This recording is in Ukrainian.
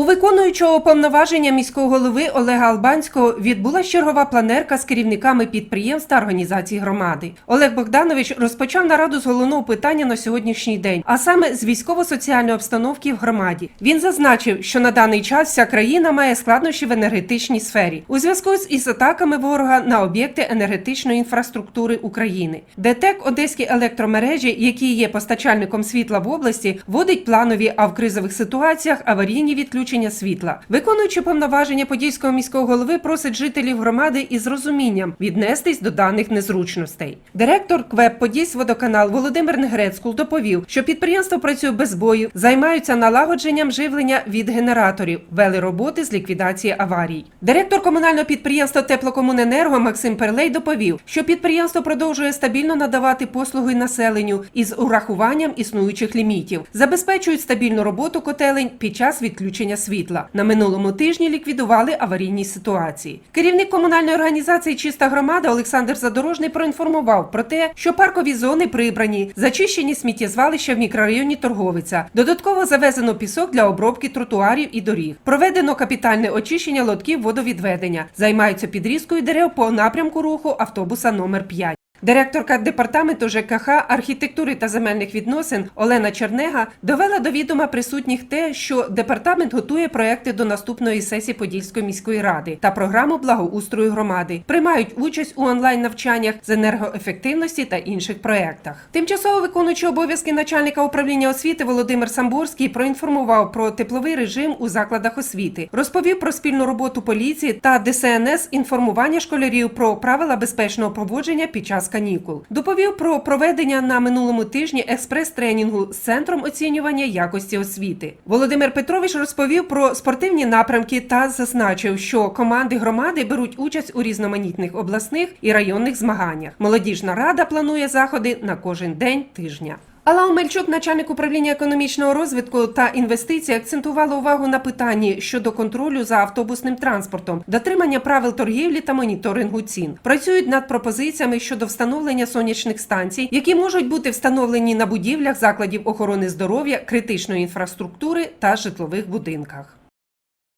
У виконуючого повноваження міського голови Олега Албанського відбулася чергова планерка з керівниками підприємств та організацій громади. Олег Богданович розпочав нараду з головного питання на сьогоднішній день, а саме з військово-соціальної обстановки в громаді. Він зазначив, що на даний час вся країна має складнощі в енергетичній сфері у зв'язку з із атаками ворога на об'єкти енергетичної інфраструктури України. ДТЕК Одеські електромережі, які є постачальником світла в області, вводить планові, а в кризових ситуаціях аварійні відключення світла. Виконуючи повноваження подільського міського голови, просить жителів громади із розумінням віднестись до даних незручностей. Директор КВЕП Подільськводоканал Володимир Негрецькул доповів, що підприємство працює без бою, займаються налагодженням живлення від генераторів, вели роботи з ліквідації аварій. Директор комунального підприємства Теплокомуненерго Максим Перлей доповів, що підприємство продовжує стабільно надавати послуги населенню із урахуванням існуючих лімітів, забезпечують стабільну роботу котелень під час відключення світла. На минулому тижні ліквідували аварійні ситуації. Керівник комунальної організації Чиста громада Олександр Задорожний проінформував про те, що паркові зони прибрані, зачищені сміттєзвалища в мікрорайоні Торговиця. Додатково завезено пісок для обробки тротуарів і доріг. Проведено капітальне очищення лотків водовідведення. Займаються підрізкою дерев по напрямку руху автобуса номер 5. Директорка департаменту ЖКХ, архітектури та земельних відносин Олена Чернега довела до відома присутніх те, що департамент готує проекти до наступної сесії Подільської міської ради та програму благоустрою громади. Приймають участь у онлайн навчаннях з енергоефективності та інших проектах. Тимчасово виконуючий обов'язки начальника управління освіти Володимир Самборський проінформував про тепловий режим у закладах освіти, розповів про спільну роботу поліції та ДСНС інформування школярів про правила безпечного поводження під час канікул. Доповів про проведення на минулому тижні експрес-тренінгу з центром оцінювання якості освіти. Володимир Петрович розповів про спортивні напрямки та зазначив, що команди громади беруть участь у різноманітних обласних і районних змаганнях. Молодіжна рада планує заходи на кожен день тижня. Алла Омельчук, начальник управління економічного розвитку та інвестицій, акцентувала увагу на питанні щодо контролю за автобусним транспортом, дотримання правил торгівлі та моніторингу цін. Працюють над пропозиціями щодо встановлення сонячних станцій, які можуть бути встановлені на будівлях закладів охорони здоров'я, критичної інфраструктури та житлових будинках.